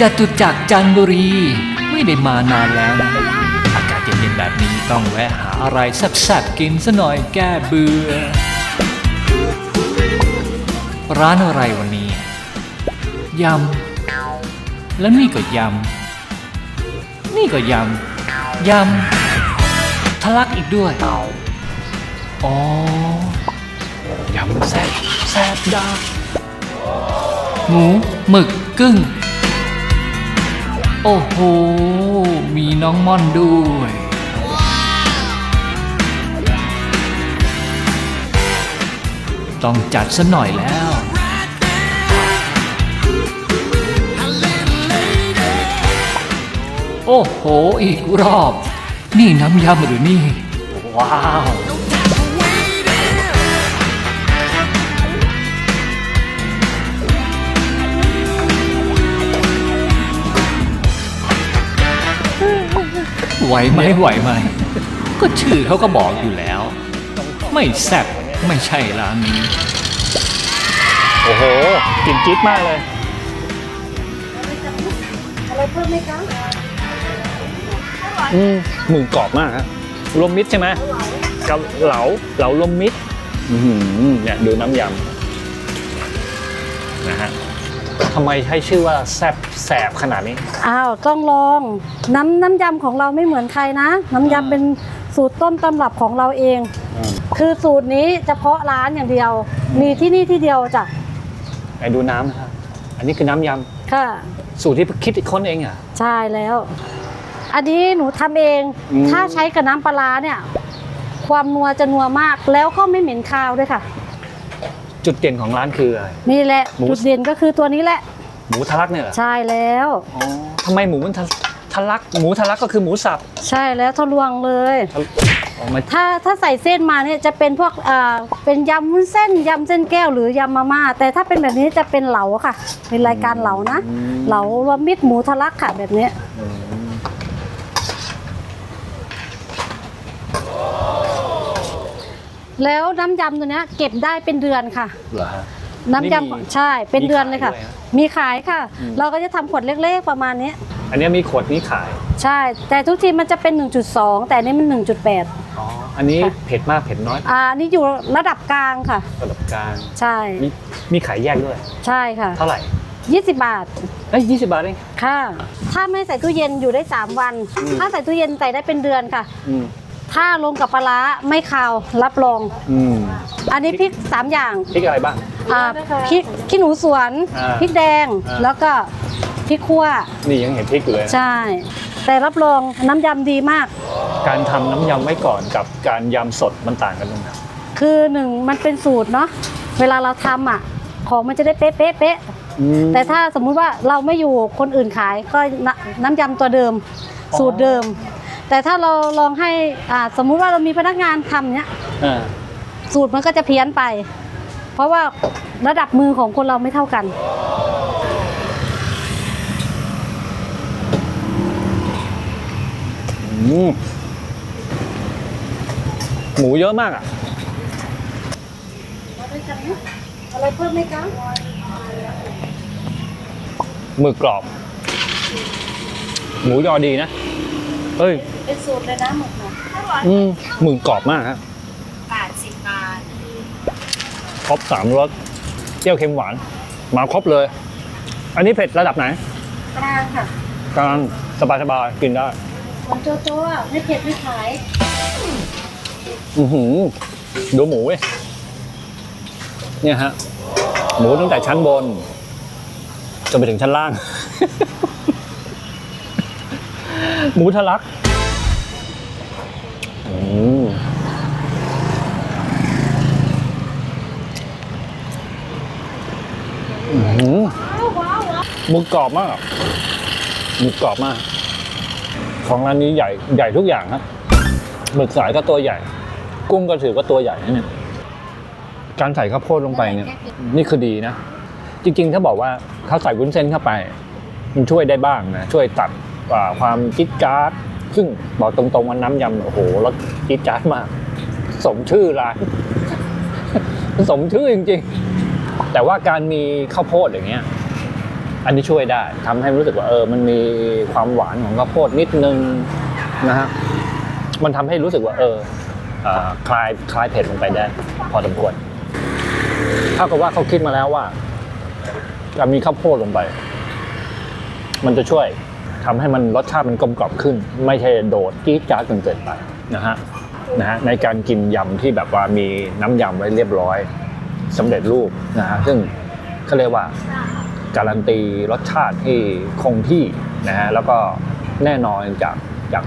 จตุจักรจันบุรี ไม่ได้มานานแล้วนะ อากาศเย็นๆแบบนี้ต้องแวะหาอะไรแซ่บๆกินซะหน่อยแก้เบื่อ ร้านอะไรวันนี้ ยำ แล้วนี่ก็ยำ นี่ก็ยำ ยำ ทะลักอีกด้วย อ๋อ ยำแซ่บแซ่บดาหมูหมึกกึ้ง โอ้โห มีน้องม่อนด้วย ต้องจัดซะหน่อยแล้ว โอ้โห อีกรอบ นี่น้ำยำหรือนี่ ว้าว ไหวไหมไหวไหมก็ชื่อเขาก็บอกอยู่แล้ว ไม่แซ่บไม่ใช่ร้านนี้ โอ้โหกลิ่นจิ๊ดมากเลยอะไรเพิ่มไหมคะอืมหมึกกรอบมากฮะรวมมิตรใช่ไหมกับเหลาเหลารวมมิตรอื้อหือเนี่ยดูน้ำยำนะฮะ ทำไมให้ชื่อว่าแซบแสบขนาดนี้ อ้าวต้องลองน้ำน้ำยำของเราไม่เหมือนใครนะ น้ำยำเป็นสูตรต้นตำรับของเราเองอืมคือสูตรนี้เฉพาะร้านอย่างเดียว มีที่นี่ที่เดียวจ้ะไหนดูน้ำนะครับ อันนี้คือน้ำยค่ะำสูตรที่คิดค้นเองอะ ใช่แล้ว อันนี้หนูทำเอง อืม ถ้าใช้กับน้ำปลาร้าเนี่ย ความนัวจะนัวมากแล้วก็ไม่เหม็นคาวด้วยค่ะ จุดเด่นของร้านคืออะไร นี่แหละ หมู จุดเด่นก็คือตัวนี้แหละ หมูทะลักเนี่ยเหรอใช่แล้ว อ๋อทำไมหมูมันทะทะลัก หมูทะลักก็คือหมูสับใช่แล้วทะลวงเลย ทะออกมาถ้าถ้าใส่เส้นมาเนี่ยจะเป็นพวกเอ่อเป็นยำวุ้นเส้นยำเส้นแก้วหรือยำมาม่าแต่ถ้าเป็นแบบนี้จะเป็นเหลาค่ะ เป็นรายการเหลานะ เหลารวมมิตรหมูทะลักค่ะแบบเนี้ย แล้วน้ำยำตัวเนี้ยเก็บได้เป็นเดือนค่ะ เหรอฮะ น้ำนี่มียำใช่เป็นเดือนเลยค่ะมีขายด้วยนะ มีขายค่ะอืมเราก็จะทำขวดเล็กๆประมาณนี้ อันนี้มีขวดนี้ขาย ใช่ แต่ทุกทีมันจะเป็น 1.2 แต่อันนี้มัน 1.8อ๋อ อันนี้ค่ะเผ็ดมากเผ็ดน้อยอ่านี่อยู่ระดับกลางค่ะ ระดับกลาง ใช่มีมีขายแยกด้วย ใช่ค่ะ เท่าไหร่ 20 บาทเอ้ยยี่สิบบาทเอง ค่ะ ถ้าไม่ใส่ตู้เย็นอยู่ได้ 3 วัน อืม ถ้าใส่ตู้เย็นใส่ได้เป็นเดือนค่ะ อืม ถ้าลงกับปลาร้าไม่คาวรับรอง อืมอันนี้พริก3อย่างพริกอะไรบ้าง อ่าพริกขี้หนูสวนอ่าพริกแดงอ่า แล้วก็พริกขั่วนี่ยังเห็นพริกอยู่เลยนะ ใช่ แต่รับรองน้ำยำดีมาก การทำน้ำยำไว้ก่อนกับการยำสดมันต่างกันตรงไหนคือหนึ่งมันเป็นสูตรเนาะเวลาเราทำอะ ของมันจะได้เป๊ะเป๊ะเป๊ะอืมแต่ถ้าสมมุติว่าเราไม่อยู่คนอื่นขายก็น้ำน้ำยำตัวเดิมอ๋อสูตรเดิม แต่ถ้าเราลองให้อ่าสมมุติว่าเรามีพนักงานทำเนี้ยอ่าสูตรมันก็จะเพี้ยนไป เพราะว่าระดับมือของคนเราไม่เท่ากัน อืมหมูเยอะมากอะ อะไรเพิ่มไหมคะหมึกกรอบ หมูยอดีนะ เฮ้ย เป็นสูตรเลยนะหมึกนะอืมหมึกกรอบมากฮะแปดสิบบาทครบสามรสเปรี้ยวเค็มหวาน มาครบเลย อันนี้เผ็ดระดับไหนกลางค่ะกลางสบายสบายๆกินได้ของโจโจ้อะไม่เผ็ดไม่ขาย อือหือดูหมูเว้ยเนี่ยฮะ หมูตั้งแต่ชั้นบนจนไปถึงชั้นล่าง หมูทะลักอืมอื้อหือหมูกรอบมากหมูกรอบมาก ของร้านนี้ใหญ่ใหญ่ทุกอย่างครับหมึกสายก็ตัวใหญ่ กุ้งก็ถือว่าตัวใหญ่นะเนี่ยการใส่ข้าวโพดลงไปเนี่ย นี่คือดีนะ จริงๆ ถ้าบอกว่าเขาใส่วุ้นเส้นเข้าไป มันช่วยได้บ้างนะ ช่วยตัดอ่า ความจิ๊ดจ๊าดซึ่งบอกตรงๆว่าน้ำยำโอ้โหรสจิ๊ดจ๊าดมาก สมชื่อร้านสมชื่อจริง ๆ แต่ว่าการมีข้าวโพดอย่างเงี้ย อันนี้ช่วยได้ทำให้รู้สึกว่าเออ มันมีความหวานของข้าวโพดนิดนึงนะฮะมันทำให้รู้สึกว่า เออเอ่อคลายคลายเผ็ดลงไปได้ พอสมควรเท่ากับว่าเขาคิดมาแล้วว่าการมีข้าวโพดลงไป มันจะช่วย ทำให้มันรสชาติมันกลมกล่อมขึ้น ไม่ใช่โดดจี๊ดจ๊าดจนเกินไปนะฮะนะฮะในการกินยำที่แบบว่ามีน้ำยำไว้เรียบร้อยสำเร็จรูปนะฮะซึ่งเขาเรียกว่าการันตีรสชาติที่คงที่นะฮะแล้วก็แน่นอนจากจาก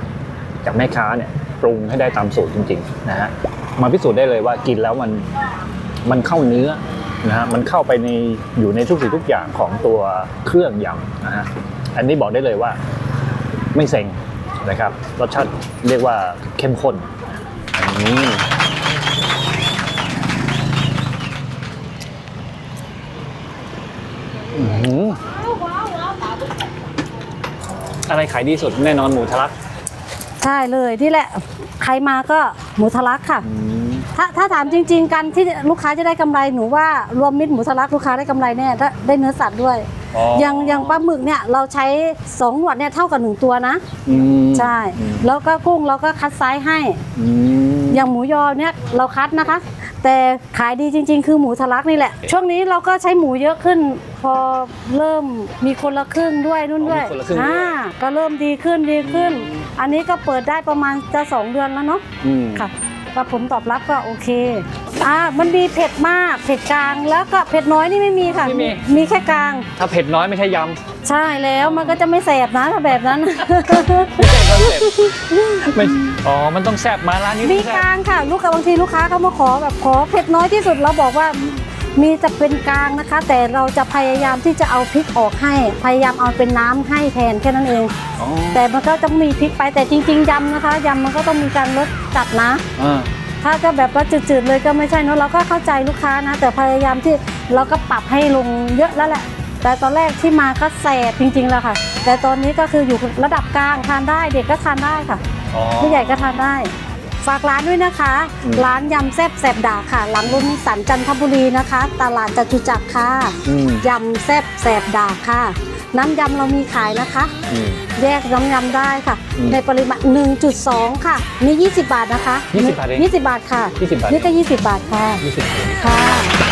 จากแม่ค้าเนี่ยปรุงให้ได้ตามสูตรจริงๆนะฮะมาพิสูจน์ได้เลยว่ากินแล้วมันมันเข้าเนื้อนะฮะมันเข้าไปในอยู่ในทุกสิ่งทุกอย่างของตัวเครื่องยำนะฮะ อันนี้บอกได้เลยว่าไม่เซ็งนะครับรสชาติเรียกว่าเข้มข้นอืมอื้อหืออะไรขายดีสุดแน่นอนหมูทะลัก ใช่เลยนี่แหละ ใครมาก็หมูทะลักค่ะ ถ้าถ้าถามจริง ๆ กันที่ลูกค้าจะได้กำไรหนูว่ารวมมิตรหมูทะลักลูกค้าได้กำไรแน่ถ้าได้เนื้อสัตว์ด้วย อ๋อออย่างอย่างปลาหมึกเนี่ยเราใช้สองหนวดเนี่ยเท่ากับหนึ่งตัวนะ อืมใช่ อืมแล้วก็กุ้งเราก็คัดไซส์ให้ อืม อย่างหมูยอเนี่ยเราคัดนะคะ แต่ขายดีจริง ๆ คือหมูทะลักนี่แหละ ช่วงนี้เราก็ใช้หมูเยอะขึ้น พอเริ่มมีคนละครึ่งด้วยนู่นด้วยมีคนละครึ่งด้วย อ่าก็เริ่มดีขึ้นดีขึ้น อันนี้ก็เปิดได้ประมาณจะสองเดือนแล้วเนาะอืมค่ะ ก็ผลตอบรับก็โอเคอ่ามันมีเผ็ดมากเผ็ดกลางแล้วก็เผ็ดน้อยนี่ไม่มีค่ะไม่มี มีแค่กลาง ถ้าเผ็ดน้อยไม่ใช่ยใช่แล้วมันก็จะไม่แสบนะถ้าแบบนั้นำไม่ใช่คอนเซ็ปต์ไม่อ๋อ มันต้องแซ่บมาร้านนี้มีต้องกแซ่บลางค่ะ ลูกกับบางทีลูกค้าเขามาขอแบบขอเผ็ดน้อยที่สุดเราบอกว่า มีจะเป็นกลางนะคะ แต่เราจะพยายามที่จะเอาพริกออกให้ พยายามเอาเป็นน้ำให้แทนแค่นั้นเอง อ๋อแต่มันก็ต้องมีพริกไปแต่จริง ๆยำนะคะยำมันก็ต้องมีการลดจัดนะ อ่าถ้าจะแบบว่าจืดๆเลยก็ไม่ใช่เนอะเราก็เข้าใจลูกค้านะ แต่พยายามที่เราก็ปรับให้ลงเยอะแล้วแหละ แต่ตอนแรกที่มาก็แสบจริงๆแล้วค่ะ แต่ตอนนี้ก็คืออยู่ระดับกลางทานได้เด็กก็ทานได้ค่ะ อ๋อผู้ใหญ่ก็ทานได้ ฝากร้านด้วยนะคะอืมร้านยำแซ่บแสบด่าค่ะ หลังรุ่นสันจันทบุรีนะคะ ตลาดจตุจักรค่ะอืมยำแซ่บแสบด่าค่ะ น้ำยำเรามีขายนะคะอืมแยกน้ำยำได้ค่ะอืมในปริมาณ 1.2 ค่ะนี่20 บาทนะคะ 20 บาทเอง20 บาทค่ะ 20 บาทนี่ก็20 บาทค่ะยี่สิบค่ะ